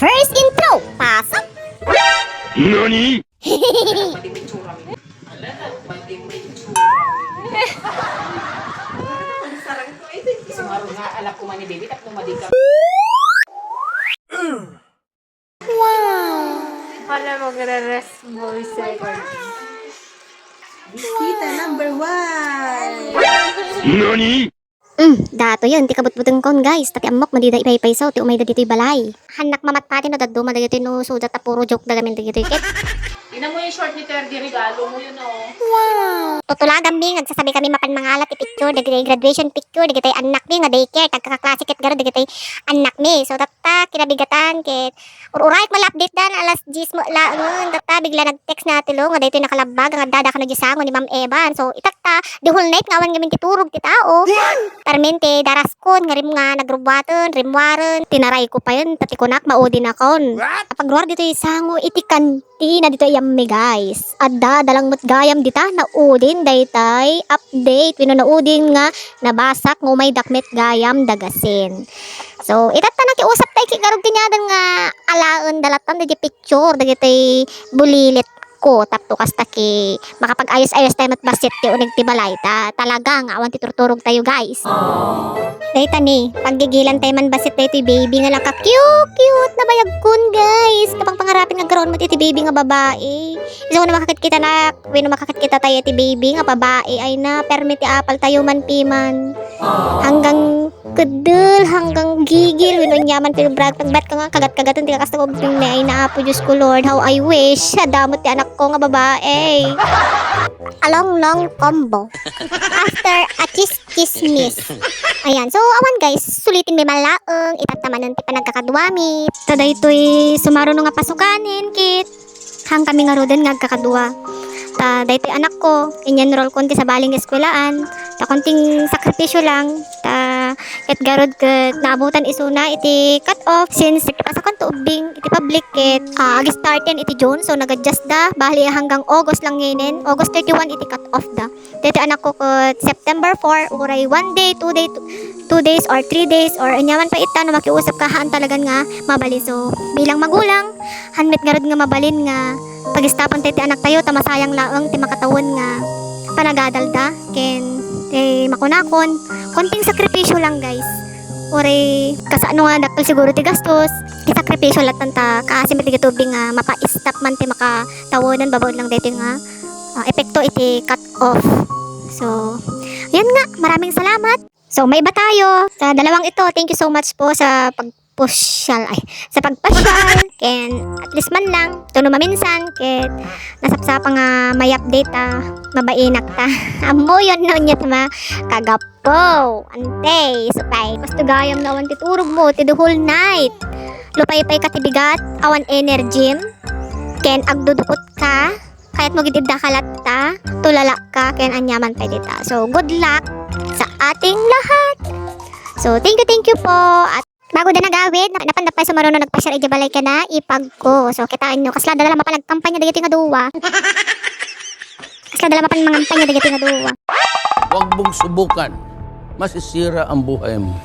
First intro, pasok! NANI? Sumaro nga, alak ko man ni baby, tapos madi ka. Wala magre-rest voice record. Bisita number one. NANI? Mm, dato yun, ti kabutbuteng kon guys, tati amok madida ipay so, ti umay da dito'y balay. Hanak mamat pati no, daduma da dito'y no, sudat ta puro joke da gamin da dito'y kit. Ina mo yung short ni Terdy, regalo mo yun oh. Tutulagan mi, nagsasabi kami mapan mangalat ti picture, dagitay graduation picture, dagitay anak mi, nga daycare, tagkakaklase kit garo, dagitay anak mi. So, tata, kinabigatan, kit, ururay ko update dan, alas 10 mo, la, nun, tata, bigla nag-text na tilo, nga daytoy nakalabag, nga dada ka na sango ni Ma'am Evan. So, itata, the whole night, ngawan gamin titurog ti tao. Permente, daraskon, nga rim nga, nagrubatan, rimwaran, tinaray ko pa yun, tati kunak, maudin akon. Kapag luar dito sango, itikan, ti na dito me guys. Adda, dalang mo't gayam dita, naudin, daytay, update, wino naudin nga, nabasak, ngumay dakmet gayam, dagasin. So, itata na kiusap tayo kigarog tinyadan nga alaon dalatan da picture dagiti bulilit ko tapto kasta ki makapag-ayos-ayos tayo mat basit ti unig ti balay. Ta talaga nga awan ti turturog tayo guys. Dahita ni, paggigilan tayo man basit tayo ti baby nga lang ka cute cute na bayag kun guys. Kapang pangarapin nga garon mo ti ti baby nga babae. Isa ko na makakit na wino makakit kita tayo ti baby nga babae. Ay na permit ti apal tayo man piman hanggang kedel hanggang gigil. Wino nyaman pero brag pagbat ka nga kagat kagatan ti kakasta ko. Ay naapo Diyos ko Lord. How I wish. Damot ti anak ko nga babae. Along long combo. After a kiss miss. Ayan. So awan guys. Sulitin may malaeng itatamanan ti panagkakadwami tada ito'y sumaro nga pasukanin kit. Hang kami nga roden nga kakadwa ta daytoy anak ko. Inyan roll konti sa baling eskwelaan ta konting sakripisyo lang ket garod ket naabutan isuna iti cut off since nagpasakon to ubing iti public ket ah, agi start yan iti June so nag-adjust da. Bali hanggang August lang nginin August 31 iti cut off da. Dito anak ko ket September 4 uray one day two day two days or three days or anyaman pa ita na makiusap ka haan talagan nga mabalin so bilang magulang hanmet garod nga mabalin nga pagistapan tayo ti anak tayo tamasayang laeng ti makatawon nga panagadalda ken ti makunakon. Konting sakripisyo ore kasano nga dakkel siguro ti gastos ti sakripisyo latan ta kasi may tigatubing nga mapa-stop man ti makatawonan babawod lang dito nga ah, epekto iti cut off so yan nga maraming salamat. So may iba tayo. Sa dalawang ito thank you so much po sa pag pusyal ay sa pagpasyal ken at least man lang. Tuno maminsan ket nasapsapa nga may update ah mabainak ta. Amo yon no nya tama kagapo ante supay gusto gayam na awan ti turog mo ti the whole night lupay-pay ka ti bigat awan energy ken agdudukot ka kahit mo gidid kalat ta tulala ka ken anyaman pa dita so good luck sa ating lahat so thank you thank you po at Bago na nagawid, nap- napandapay sa maroon na nagpasyar ijabalay ka na, ipag ko. So, kitaan nyo, kasla dala mapalag kampanya dagiti nga duwa. kasla dala mapan mga kampanya dagiti nga duwa. Huwag mong subukan. Masisira ang buhay mo.